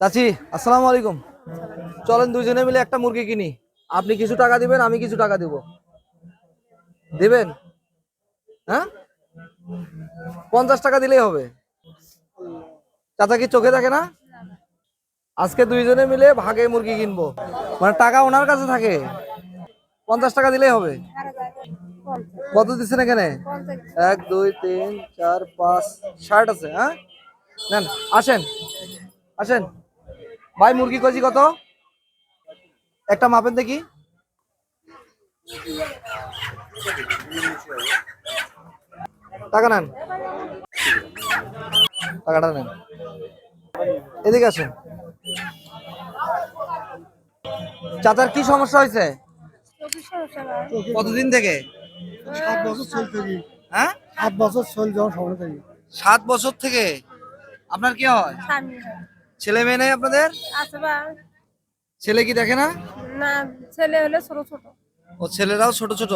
চাচি, আসসালামু আলাইকুম। চলেন দুজনে মিলে একটা মুরগি কিনি। আপনি কিছু টাকা দিবেন, আমি কিছু টাকা দিব। দিবেন? হ্যাঁ? পঞ্চাশ টাকা দিলেই হবে। চাচা কি চোখে থাকে না? আজকে দুইজনে মিলে ভাগে মুরগি কিনবো। মানে টাকা ওনার কাছে থাকে। পঞ্চাশ টাকা দিলেই হবে। কত দিচ্ছেন এখানে? এক, দুই, তিন, চার, পাঁচ, ষাট আছে হ্যাঁ? নেন, আসেন। আসেন। ভাই মুরগি কেজি কত? একটা মাপেন দেখি। টাকা নেন। টাকাটা নেন। এদিকে আসেন। চাচার কি সমস্যা হয়েছে? কতদিন থেকে? সাত বছর হ্যাঁ? সাত বছর চল যাওয়ার সময় থেকে সাত বছর থেকে? আপনার কি হয়। ছেলে মেয়ে নেই আপনাদের? আছে বা। ছেলে কি দেখে না? না ছেলে হলে ছোট ছোট। ও ছেলেরাও ছোট ছোট।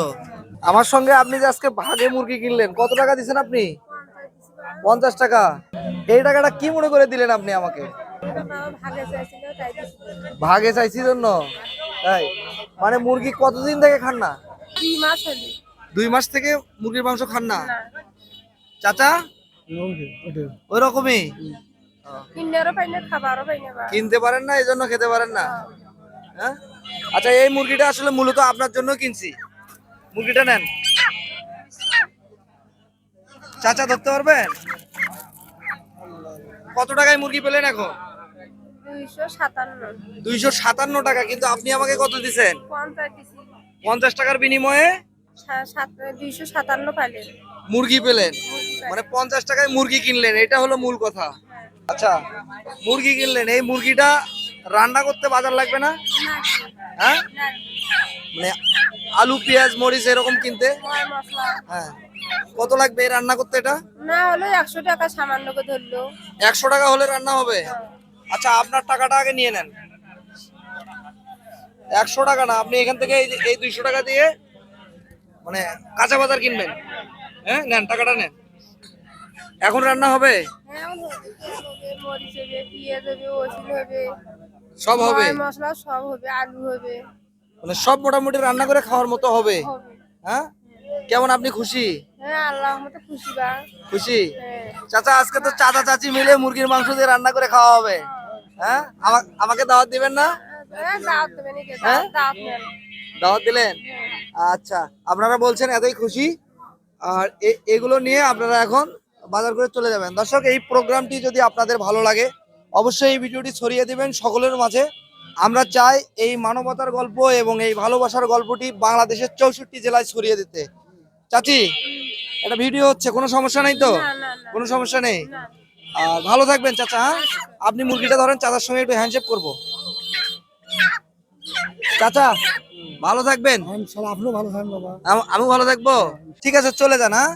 আমার সঙ্গে আপনি যে আজকে ভাগে মুরগি কিনলেন কত টাকা দিছেন আপনি? পঞ্চাশ টাকা। এই টাকাটা কি মনে করে দিলেন আপনি আমাকে? ভাগে চাইছিল তাই দিছিল। ভাগে চাইছি জন্য? তাই? মানে মুরগি কতদিন থেকে খান না? দুই মাস হলে। দুই মাস থেকে মুরগির মাংস খান না। চাচা? ওই রকমই। কিনারও পাই না খাবারও পাই না কিনতে পারেন না এই জন্য খেতে পারেন না? হ্যাঁ? আচ্ছা এই মুরগিটা আসলে মূলত আপনার জন্য কিনছি। মুরগিটা নেন। চাচা ধরতে পারবেন? কত টাকায় মুরগি পেলেন এখন? দুইশো সাতান্ন। টাকা কিন্তু আপনি আমাকে কত দিছেন? পঞ্চাশ টাকার বিনিময়ে দুইশো সাতান্ন পাইলেন। মুরগি পেলেন। মানে পঞ্চাশ টাকায় মুরগি কিনলেন এটা হলো মূল কথা। আচ্ছা মুরগি কিনলেন। এই মুরগিটা রান্না করতে বাজার লাগবে না? হ্যাঁ? মানে আলু পেঁয়াজ মরিচ এরকম কিনতে? হ্যাঁ। কত লাগবে রান্না করতে এটা? না হলে একশো টাকা সামান্য ধরলো। একশো টাকা হলে রান্না হবে? আচ্ছা আপনার টাকাটা আগে নিয়ে নেন। একশো টাকা না আপনি এখান থেকে এই দুইশো টাকা দিয়ে মানে কাঁচা বাজার কিনবেন। হ্যাঁ নেন টাকাটা নেন। এখন রান্না হবে। মরিচ হবে পেঁয়াজ হবে ওষুধ হবে। সব হবে? মশলা সব হবে আলু হবে। মানে সব মোটামুটি রান্না করে খাওয়ার মতো হবে? হ্যাঁ? কেমন আপনি খুশি? হ্যাঁ আল্লাহ মতো খুশি বা। খুশি? হ্যাঁ। চাচা আজকে তো চাচা চাচি মিলে মুরগির মাংস দিয়ে রান্না করে খাওয়া হবে। হ্যাঁ? আমা- আমাকে দাওয়াত দিবেন না? হ্যাঁ, দাওয়াত দিলেন? আচ্ছা আপনারা বলছেন এতই খুশি। আর এগুলো নিয়ে আপনারা এখন বাজার করে চলে যাবেন। দর্শক এই প্রোগ্রামটি যদি আপনাদের ভালো লাগে অবশ্যই এই ভিডিওটি ছড়িয়ে দিবেন সকলের মাঝে। আমরা চাই এই মানবতার গল্প এবং এই ভালোবাসার গল্পটি বাংলাদেশের চৌষট্টি জেলায় ছড়িয়ে দিতে। চাচি এটা ভিডিও হচ্ছে কোনো সমস্যা নেই তো? না না না কোনো সমস্যা নেই? আর ভালো থাকবেন চাচা হ্যাঁ? আপনি মুরগিটা ধরেন চাচার সঙ্গে একটু হ্যান্ডশেক করব। চাচা ভালো থাকবেন? ইনশাল্লাহ আপনিও ভালো থাকেন আমি ভালো থাকব? ঠিক আছে চলে যান হ্যাঁ?